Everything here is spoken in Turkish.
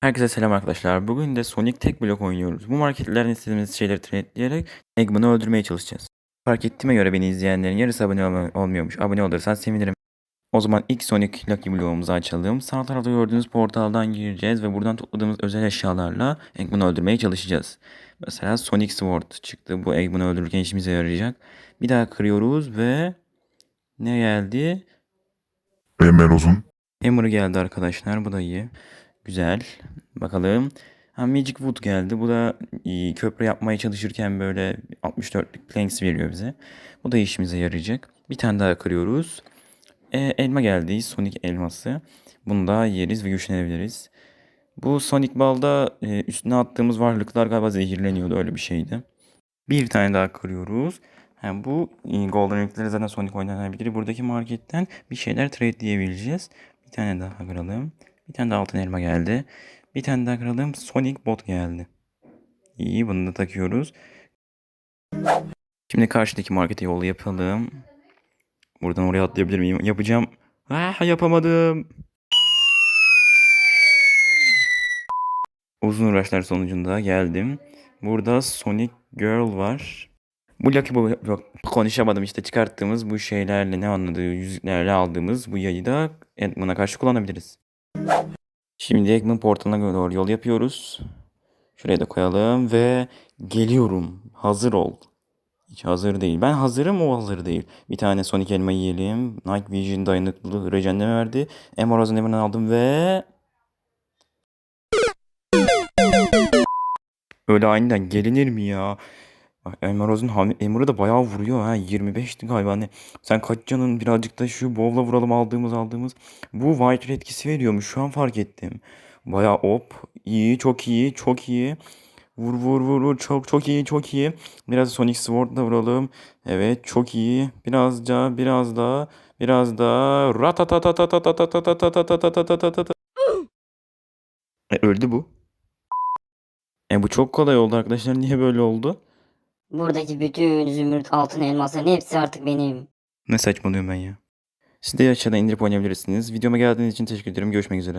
Herkese selam arkadaşlar. Bugün de Sonic tek blok oynuyoruz. Bu marketlerden istediğimiz şeyleri tradeleyerek Eggman'ı öldürmeye çalışacağız. Fark ettiğime göre beni izleyenlerin yarısı abone olma- olmuyormuş. Abone olursan sevinirim. O zaman ilk Sonic Lucky bloğumuzu açalım. Sağ tarafta gördüğünüz portaldan gireceğiz ve buradan topladığımız özel eşyalarla Eggman'ı öldürmeye çalışacağız. Mesela Sonic Sword çıktı. Bu Eggman'ı öldürürken işimize yarayacak. Bir daha kırıyoruz ve ne geldi? Hemen uzun. Hammer geldi arkadaşlar. Bu da iyi. Güzel. Bakalım. Ha, Magic Wood geldi. Bu da iyi, köprü yapmaya çalışırken böyle 64'lük planks veriyor bize. Bu da işimize yarayacak. Bir tane daha kırıyoruz. E, elma geldi. Sonic elması. Bunu da yeriz ve güçlenebiliriz. Bu Sonic Ball'da e, üstüne attığımız varlıklar galiba zehirleniyordu. Öyle bir şeydi. Bir tane daha kırıyoruz. Ha, bu e, Golden Rink'leri zaten Sonic oynanabilir. Buradaki marketten bir şeyler trade diyebileceğiz. Bir tane daha kıralım. Bir tane daha altın elma geldi. Bir tane daha kıralım. Sonic Bot geldi. İyi bunu da takıyoruz. Şimdi karşıdaki markete yol yapalım. Buradan oraya atlayabilir miyim? Yapacağım. Ah yapamadım. Uzun uğraşlar sonucunda geldim. Burada Sonic Girl var. Bu Lucky yok, konuşamadım işte çıkarttığımız bu şeylerle ne anladığı yüzüklerle aldığımız bu yayı da Eggman'a karşı kullanabiliriz. Şimdi Eggman portalına doğru yol yapıyoruz. Şuraya da koyalım ve geliyorum. Hazır ol. Hiç hazır değil. Ben hazırım o hazır değil. Bir tane Sonic elma yiyelim. Night Vision dayanıklılığı rejenleme verdi. Emerald'ın hemen aldım ve... Öyle aniden gelinir mi ya? Bak Emerald'ın ham- Emerald'ı da bayağı vuruyor ha. 25'ti galiba. Hani sen kaç canın birazcık da şu bowl'la vuralım aldığımız aldığımız. Bu Red etkisi veriyormuş. Şu an fark ettim. Bayağı op. İyi, çok iyi, çok iyi. Vur vur vur vur. Çok çok iyi, çok iyi. Biraz Sonic Sword'la vuralım. Evet, çok iyi. Biraz daha, biraz daha, biraz daha. Ratatatatatatatatatatatatatatatatatata. Buradaki bütün zümrüt altın elmasların hepsi artık benim. Ne saçmalıyorum ben ya. Siz de aşağıdan indirip oynayabilirsiniz. Videoma geldiğiniz için teşekkür ederim. Görüşmek üzere.